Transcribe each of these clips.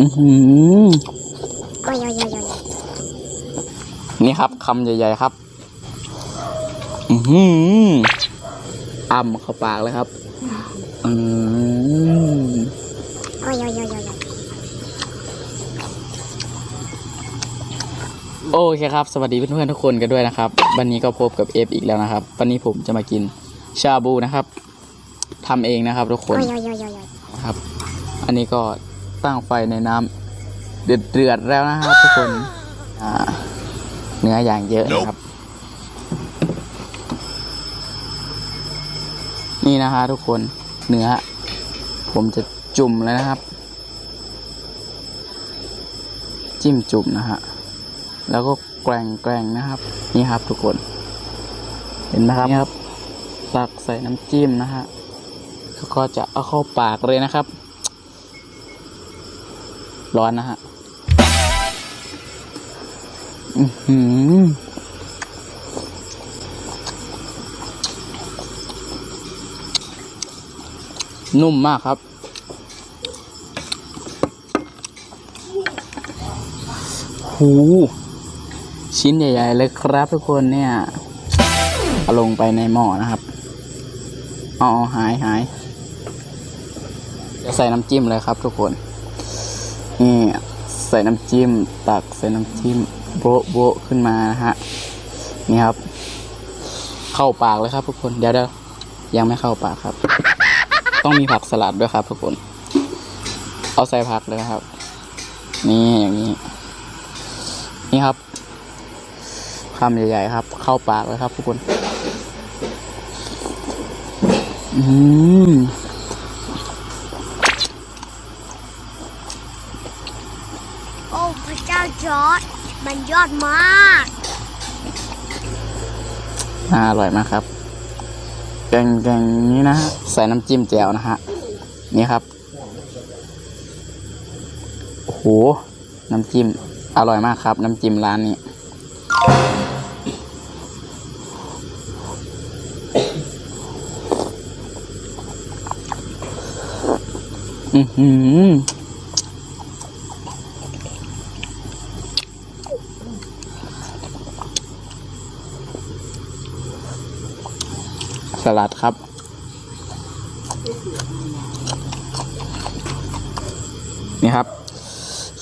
อือหือโอ้ยโอ้ยโอ้ยโอ้ยนี่ครับคำใหญ่ๆครับ อือหืออ่ำเข้าปากเลยครับ อืมโอ้ยโอ้ยโอ้ยโอ้ยโอเคครับ สวัสดีเพื่อนๆทุกคนกันด้วยนะครับ วันนี้ก็พบกับเอฟอีกแล้วนะครับ วันนี้ผมจะมากินชาบูนะครับทำเองนะครับทุกคโอ้นยโอ้ยโอ้ยโอ้ย ครับ อันนี้ก็ตั้งไฟในน้ำเดือดเดือดแล้วนะครับทุกคนเนื้ออย่างเยอะนะครับ นี่นะฮะทุกคนเนื้อ ผมจะจุ่มแล้วนะครับ จิ้มจุ่มนะฮะแล้วก็แกล้งแกล้งนะครับ นี่ครับทุกคน เห็นไหมครับนี่ครับตักใส่น้ำจิ้มนะฮะแล้วก็จะเอาเข้าปากเลยนะครับ ร้อนนะฮะอือหือนุ่มมากครับ หู ชิ้นใหญ่ ๆ เลยครับทุกคนเนี่ยเอาลงไปในหม้อนะครับอ๋อหายหายใส่น้ำจิ้มเลยครับทุกคน นี่ใส่น้ำจิ้ม ตักใส่น้ำจิ้มโบะโบะขึ้นมานะฮะนี่ครับ เข้าปากเลยครับทุกคนเดี๋ยวเดี๋ยวยังไม่เข้าปากครับ ต้องมีผักสลัดด้วยครับทุกคน เอาใส่ผักเลยครับ นี่อย่างนี้ นี่ครับคำใหญ่ๆครับ เข้าปากเลยครับทุกคน อืม โอ้พ ระเจ้าจอด มันยอดมากน่าอร่อยมากครับแกงแกงนี้นะฮะใส่น้ำจิ้มแจ่วนะฮะนี่ครับโอ้โหน้ำจิ้มอร่อยมากครับ น้ำจิ้มร้านนี้อือหือ สลัดครับ นี่ครับ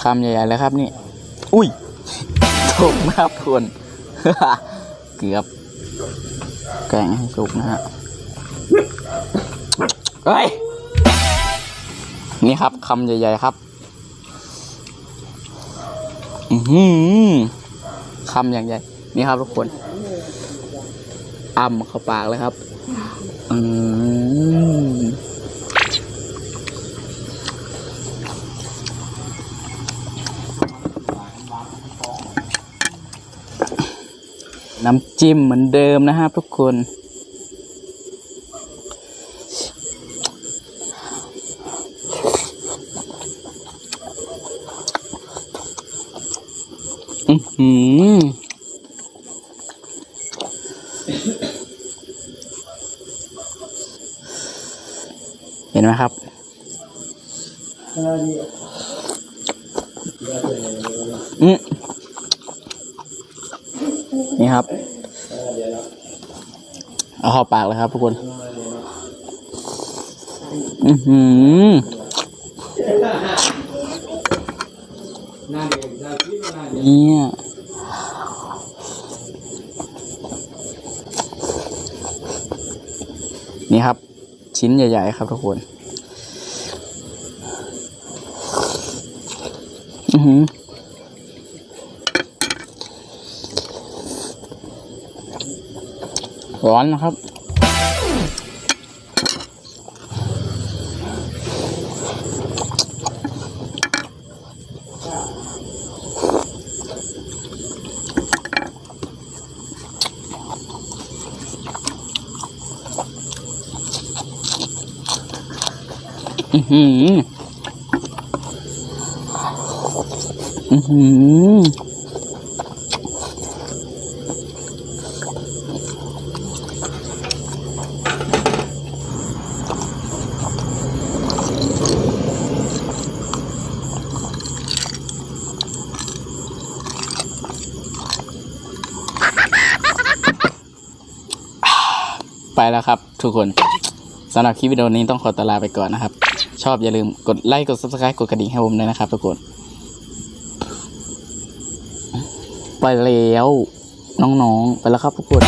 คำใหญ่ๆเลยครับนี่ อุ้ยถูกนะครับทุกคนเกือบแกงให้สุกนะฮะเฮ้ยนี่ครับคำใหญ่ ๆ ครับ อือหือคำอย่างใหญ่ นี่ครับทุกคน อ่ำเข้าปากเลยครับอืมน้ำจิ้มเหมือนเดิมนะครับทุกคน อือหือ เห็นไหมครับ อืมนี่ครับ เอาเข้าปากเลยครับทุกคน อือหือเนี่ยนี่ครับ ชิ้นใหญ่ ๆ ครับทุกคนอือหือร้อนนะครับ ไปแล้วครับทุกคนสำหรับคลิปวิดีโอนี้ต้องขอตลาไปก่อนนะครับ ชอบอย่าลืมกดไลค์กด subscribe กดกระดิ่งให้ผมด้วยนะครับทุกคนไปแล้ว น้องๆ ไปแล้วครับทุกคน